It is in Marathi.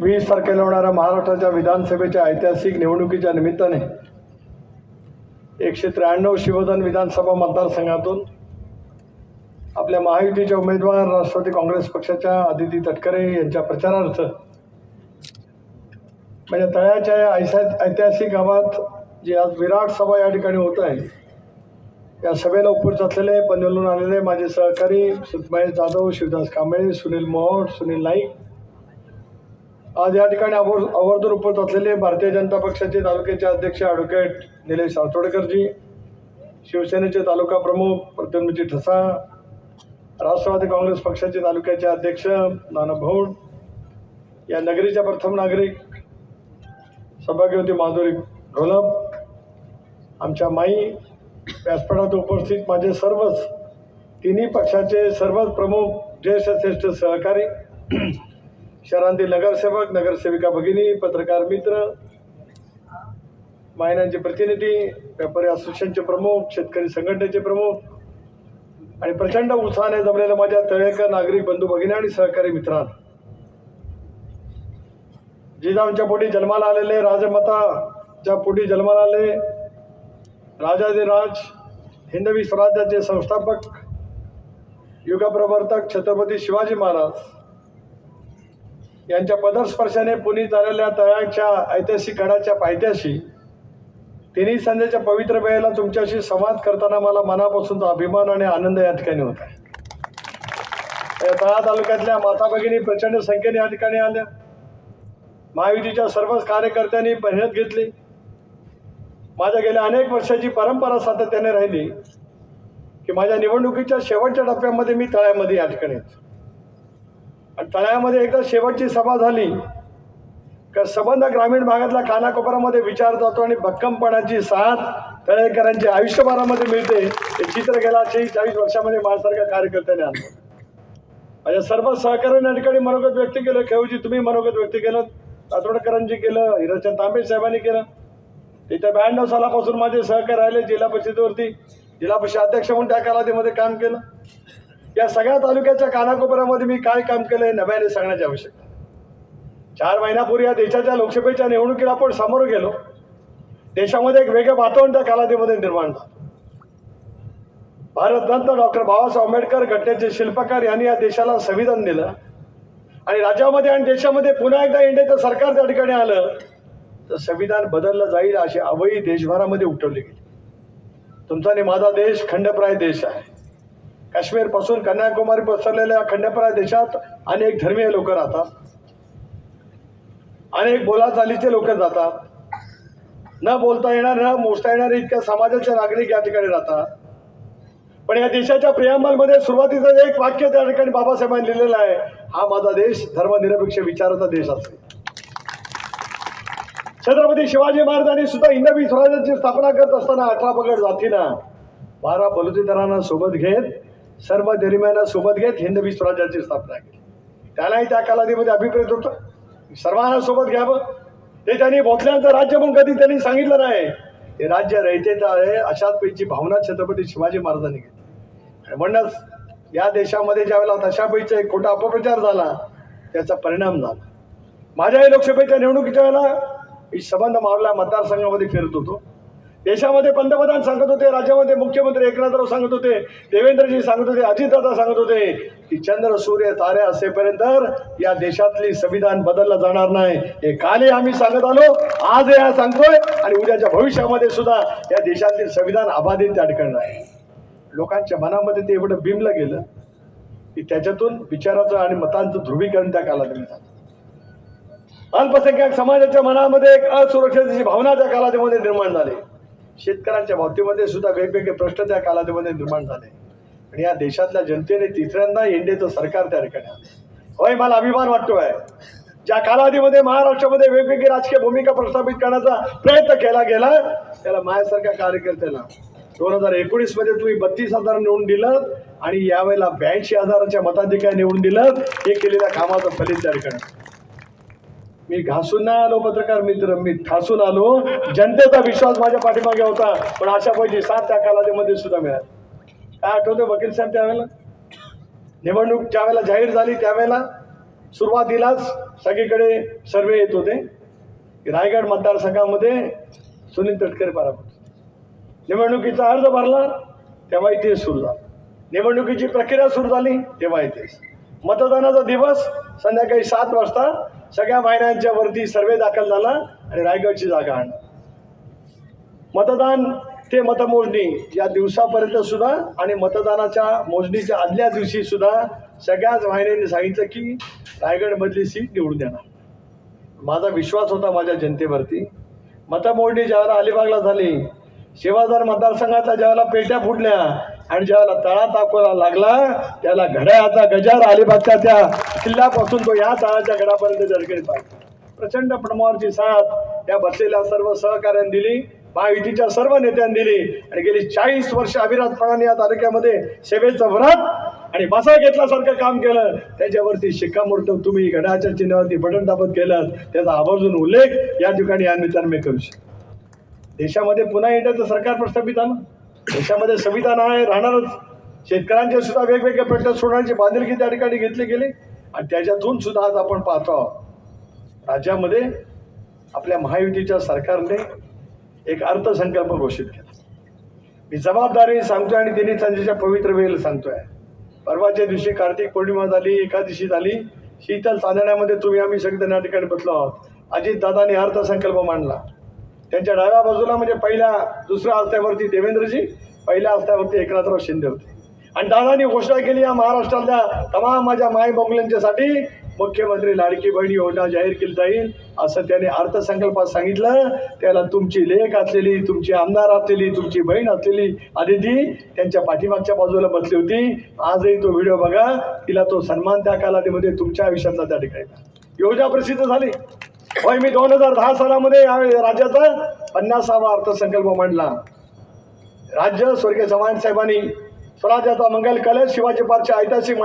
वीस तारखेला होणाऱ्या महाराष्ट्राच्या विधानसभेच्या ऐतिहासिक निवडणुकीच्या निमित्ताने एकशे त्र्याण्णव शिवधन विधानसभा मतदारसंघातून आपल्या महायुतीचे उमेदवार राष्ट्रवादी काँग्रेस पक्षाच्या आदिती तटकरे यांच्या प्रचारार्थ म्हणजे तळ्याच्या या ऐसा ऐतिहासिक गावात जी आज विराट सभा या ठिकाणी होत आहे या सभेला उपस्थित असलेले पनवेलून आलेले माझे सहकारी सुतमहेश जाधव शिवदास कांबळे सुनील मोहोळ सुनील नाईक आज या ठिकाणी आवर आवर्जून उपस्थित असलेले भारतीय जनता पक्षाचे तालुक्याचे अध्यक्ष ॲडव्होकेट निलेश सासवडकरजी शिवसेनेचे तालुका प्रमुख प्रद्युम्नजी ठसा राष्ट्रवादी काँग्रेस पक्षाचे तालुक्याचे अध्यक्ष नाना भौड या नगरीच्या प्रथम नागरिक सौभाग्यवती माधुरी घोलप आमच्या माई व्यासपीठात उपस्थित माझे सर्वच तिन्ही पक्षाचे सर्वच प्रमुख ज्येष्ठ श्रेष्ठ सहकारी शहरांतील नगरसेवक नगरसेविका भगिनी पत्रकार मित्र मायनांचे प्रतिनिधी व्यापारी असोसिएशनचे प्रमुख शेतकरी संघटनेचे प्रमुख आणि प्रचंड उत्साहाने जमलेल्या माझ्या तळेकर नागरिक बंधू भगिनी आणि सहकारी मित्रांनो. जिजाऊंच्या पोटी जन्माला आलेले राजमताच्या पोटी जन्माला आले राजाधिराज हिंदवी स्वराज्याचे संस्थापक युगप्रवर्तक छत्रपती शिवाजी महाराज. यांच्या पदस्पर्शाने पुनीत झालेल्या तळ्याच्या ऐतिहासिक गडाच्या पायथ्याशी तिन्ही संध्याच्या पवित्र वेळेला तुमच्याशी संवाद करताना मला मनापासूनचा अभिमान आणि आनंद या ठिकाणी होत आहे. या तळा तालुक्यातल्या माता भगिनी प्रचंड संख्येने या ठिकाणी आल्या. महायुतीच्या सर्वच कार्यकर्त्यांनी मेहनत घेतली. माझ्या गेल्या अनेक वर्षाची परंपरा सातत्याने राहिली की माझ्या निवडणुकीच्या शेवटच्या टप्प्यामध्ये मी तळ्यामध्ये या ठिकाणी येतो. तळ्यामध्ये एकदा शेवटची सभा झाली का संबंध ग्रामीण भागातल्या कानाकोपऱ्यामध्ये विचार जातो आणि भक्कमपणाची साथ तळेकरांची आयुष्यभरामध्ये मिळते. हे चित्र गेल्या चाळीस वर्षामध्ये माझ्यासारख्या कार्यकर्त्याने आणलं. माझ्या सर्व सहकार्याने या ठिकाणी मनोगत व्यक्त केलं. खेळूजी तुम्ही मनोगत व्यक्त केलं. तातोडकरांची केलं. हिरचंद तांबे साहेबांनी केलं. तिथे ब्याण्णव सालापासून माझे सहकारी राहिले जिल्हा परिषदेवरती. जिल्हा परिषद अध्यक्ष म्हणून त्या कालावधीमध्ये काम केलं. या सगळ्या तालुक्याच्या कानाकोपऱ्यामध्ये मी काय काम केलं हे नव्याने सांगण्याची आवश्यकता चार महिन्यापूर्वी या देशाच्या लोकसभेच्या निवडणुकीला आपण समोर गेलो. देशामध्ये एक वेगळं वातावरण त्या कालावधीमध्ये निर्माण झालं. भारतरत्न डॉक्टर बाबासाहेब आंबेडकर घटनेचे शिल्पकार यांनी या देशाला संविधान दिलं. आणि राज्यामध्ये आणि देशामध्ये पुन्हा एकदा इंडियाचं सरकार त्या ठिकाणी आलं तर संविधान बदललं जाईल अशी अवई देशभरामध्ये उठवली गेली. तुमचा आणि माझा देश खंडप्राय देश आहे. काश्मीरपासून कन्याकुमारी पसरलेल्या खंडप्राय देशात अनेक धर्मीय लोक राहतात. अनेक बोलाचालीचे लोक जातात. न बोलता येणार न मोजता येणारे इतक्या समाजाचे नागरिक या ठिकाणी राहतात. पण या देशाच्या प्रियांबलमध्ये सुरुवातीचं एक वाक्य त्या ठिकाणी बाबासाहेबांनी लिहिलेलं आहे हा माझा देश धर्मनिरपेक्ष विचाराचा देश असेल. छत्रपती शिवाजी महाराजांनी सुद्धा हिंदवी स्वराज्याची स्थापना करत असताना अठरा पगड जातीना बारा बलुतेदारांना सोबत घेत सर्व दरम्यान सोबत घेत हिंदवी स्वराज्याची स्थापना केली. त्यालाही त्या कालावधीमध्ये अभिप्रेत होतं. सर्वांना सोबत घ्यावं. ते त्यांनी भोसल्यांचं राज्य म्हणून कधी त्यांनी सांगितलं नाही हे राज्य रयतेचं आहे अशाच पैकी भावना छत्रपती शिवाजी महाराजांनी घेतली. आणि म्हणूनच या देशामध्ये ज्यावेळेला तशापैकीचा एक खोटा अपप्रचार झाला त्याचा परिणाम झाला. माझ्याही लोकसभेच्या निवडणुकीच्या वेळेला मी संबंध मावला मतदारसंघामध्ये फिरत होतो. देशामध्ये पंतप्रधान सांगत होते राज्यामध्ये मुख्यमंत्री एकनाथराव सांगत होते देवेंद्रजी सांगत होते अजितदादा सांगत होते की चंद्र सूर्य तारे असेपर्यंत या देशातली संविधान बदललं जाणार नाही. हे कालही आम्ही सांगत आलो आज हे सांगतोय आणि उद्याच्या भविष्यामध्ये सुद्धा या देशातील संविधान अबाधित त्या ठिकाणी आहे लोकांच्या मनामध्ये ते एवढं बिमलं गेलं की त्याच्यातून विचाराचं आणि मतांचं ध्रुवीकरण त्या कालावधीत झालं अल्पसंख्याक समाजाच्या मनामध्ये एक असुरक्षतेची भावना त्या कालावधीमध्ये निर्माण झाली. शेतकऱ्यांच्या बाबतीमध्ये सुद्धा वेगवेगळे प्रश्न त्या कालावधीमध्ये निर्माण झाले. आणि या देशातल्या जनतेने तिसऱ्यांदा एनडीएचं सरकार तयार करण्यात होय मला अभिमान वाटतोय. ज्या कालावधीमध्ये महाराष्ट्रामध्ये वेगवेगळी राजकीय भूमिका प्रस्थापित करण्याचा प्रयत्न केला गेला त्याला माझ्यासारख्या कार्यकर्त्याला दोन हजार एकोणीसमध्ये तुम्ही बत्तीस हजार निवडून दिलं आणि यावेळेला ब्याऐंशी हजाराच्या मताधिकार निवडून दिलं हे केलेल्या कामाचं फलित तयार ठिकाणी मी घासून नाही आलो पत्रकार मित्र मी ठासून आलो. जनतेचा विश्वास माझ्या पाठीमागे होता पण अशा पैकी सात त्या कालावधीमध्ये सुद्धा मिळाले. काय आठवतं वकील साहेब त्यावेळेला? निवडणूक ज्यावेळेला जाहीर झाली त्यावेळेला सुरुवातीलाच सगळीकडे सर्वे येत होते. रायगड मतदारसंघामध्ये सुनील तटकरे पराभूत निवडणुकीचा अर्ज भरला तेव्हा इथेच सुरू झाला. निवडणुकीची प्रक्रिया सुरू झाली तेव्हा इथेच मतदानाचा दिवस संध्याकाळी सात वाजता सगळ्या महिन्यांच्या वरती सर्वे दाखल झाला आणि रायगडची जागा आण मतदान ते मतमोजणी या दिवसापर्यंत सुद्धा आणि मतदानाच्या मोजणीच्या आदल्या दिवशी सुद्धा सगळ्याच वाहिन्यांनी सांगितलं की रायगडमधली सीट निवडून देणार. माझा विश्वास होता माझ्या जनतेवरती. मतमोजणी ज्यावेळेला अलिबागला झाली शिवाजार मतदारसंघातल्या ज्यावेळेला पेट्या फुटल्या आणि ज्यावेळेला तळा तापवायला लागला त्याला घड्याळाचा गजार अलिबागच्या त्या किल्ल्यापासून तो या तळाच्या गडापर्यंत झडकेल पाहिजे प्रचंड प्रमाणावरची साथ त्या बसलेल्या सर्व सहकार्यांनी दिली महायुतीच्या सर्व नेत्यांनी दिली आणि गेली चाळीस वर्ष अविरतपणाने या तालुक्यामध्ये. सेवेचं व्रत आणि बसा घेतल्यासारखं काम केलं. त्याच्यावरती शिक्कामोर्तब तुम्ही गडाच्या चिन्हावरती बटन दाबत केलं त्याचा आवर्जून उल्लेख या ठिकाणी या निमित्ताने मी करू शकतो. देशामध्ये पुन्हा येण्याचं सरकार प्रस्थापित आलं देशामध्ये संविधान आहे राहणारच. शेतकऱ्यांचे सुद्धा वेगवेगळे प्रश्न सोडण्याची बांधिलकी त्या ठिकाणी घेतली गेली. आणि त्याच्यातून सुद्धा आज आपण पाहतो आहोत. राज्यामध्ये आपल्या महायुतीच्या सरकारने एक अर्थसंकल्प घोषित केला. मी जबाबदारी सांगतोय आणि तिन्ही संजेच्या पवित्र वेळेला सांगतोय. परवाच्या दिवशी कार्तिक पौर्णिमा झाली एकादशी झाली शीतल चांदण्यामध्ये तुम्ही आम्ही सगळेजण या ठिकाणी बसलो आहोत. अजितदादांनी अर्थसंकल्प मांडला. त्यांच्या डाव्या बाजूला म्हणजे पहिल्या दुसऱ्या हस्त्यावरती देवेंद्रजी पहिल्या रस्त्यावरती एकनाथराव शिंदे होते. आणि दादांनी घोषणा केली या महाराष्ट्रातल्या तमाम माझ्या माय बोगल्यांच्यासाठी. मुख्यमंत्री लाडकी बहीण योजना जाहीर केली जाईल असं त्याने अर्थसंकल्पात सांगितलं. त्याला तुमची लेख असलेली तुमची आमदार असलेली तुमची बहीण असलेली आदिती त्यांच्या पाठीमागच्या बाजूला बसली होती. आजही तो व्हिडिओ बघा. तिला तो सन्मान त्या कालावधीमध्ये तुमच्या आयुष्यातला त्या ठिकाणी. योजना प्रसिद्ध झाली. होय मी दोन हजार दहा सालामध्ये या राज्याचा पन्नासावा अर्थसंकल्प मांडला. राज्य स्वर्गीय चव्हाण साहेबांनी स्वराज्याचा मंगल कलश शिवाजी पार्कच्या ऐतिहासिक